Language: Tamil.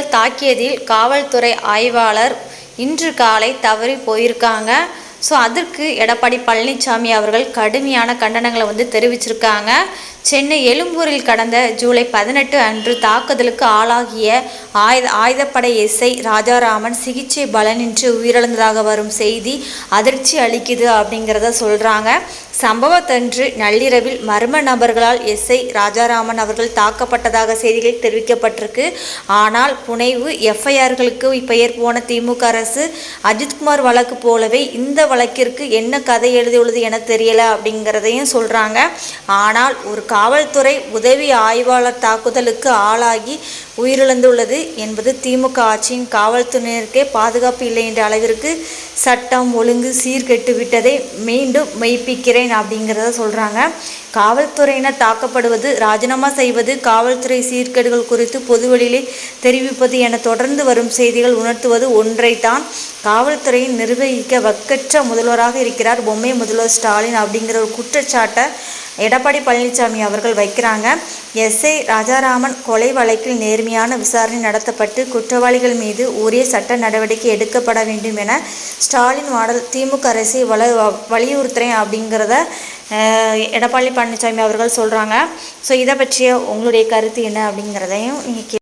கும்பல் தாக்கியதில் காவல்துறை ஆய்வாளர் இன்று காலை தவறி போயிருக்காங்க. ஸோ அதற்கு எடப்பாடி பழனிசாமி அவர்கள் கடுமையான கண்டனங்களை வந்து தெரிவிச்சிருக்காங்க. சென்னை எழும்பூரில் கடந்த ஜூலை பதினெட்டு அன்று தாக்குதலுக்கு ஆளாகிய ஆயுத ஆயுதப்படை எஸ்ஐ ராஜாராமன் சிகிச்சை பலனின்றி உயிரிழந்ததாக வரும் செய்தி அதிர்ச்சி அளிக்குது அப்படிங்கிறத சொல்கிறாங்க சம்பவத்தன்று நள்ளிரவில் மர்ம நபர்களால் எஸ்ஐ ராஜாராமன் அவர்கள் தாக்கப்பட்டதாக செய்திகள் தெரிவிக்கப்பட்டிருக்கு. ஆனால் புனைவு எஃப்ஐஆர்களுக்கு பெயர் போன திமுக அரசு அஜித்குமார் வழக்கு போலவே இந்த வழக்கிற்கு என்ன கதை எழுதியுள்ளது என தெரியல அப்படிங்கிறதையும் சொல்கிறாங்க ஆனால் ஒரு காவல்துறை உதவி ஆய்வாளர் தாக்குதலுக்கு ஆளாகி உயிரிழந்துள்ளது என்பது திமுக ஆட்சியின் காவல்துறையினருக்கே பாதுகாப்பு இல்லை என்ற அளவிற்கு சட்டம் ஒழுங்கு சீர்கெட்டு விட்டதை மீண்டும் மெய்ப்பிக்கிறேன் அப்படிங்கிறத சொல்கிறாங்க காவல்துறையினர் தாக்கப்படுவது ராஜினாமா செய்வது காவல்துறை சீர்கேடுகள் குறித்து பொதுவெளியிலே தெரிவிப்பது என தொடர்ந்து வரும் செய்திகள் உணர்த்துவது ஒன்றைத்தான். காவல்துறையை நிர்வகிக்க வக்கற்ற முதல்வராக இருக்கிறார் பொம்மை முதல்வர் ஸ்டாலின் அப்படிங்கிற ஒரு குற்றச்சாட்டை எடப்பாடி பழனிசாமி அவர்கள் வைக்கிறாங்க. எஸ்ஐ ராஜாராமன் கொலை வழக்கில் நேர்மையான விசாரணை நடத்தப்பட்டு குற்றவாளிகள் மீது உரிய சட்ட நடவடிக்கை எடுக்கப்பட வேண்டும் என ஸ்டாலின் மாடல் திமுக அரசை வல வலியுறுத்துறேன் அப்படிங்கிறத எடப்பாடி பழனிசாமி அவர்கள் சொல்கிறாங்க ஸோ இதை பற்றிய உங்களுடைய கருத்து என்ன அப்படிங்கிறதையும் நீங்கள்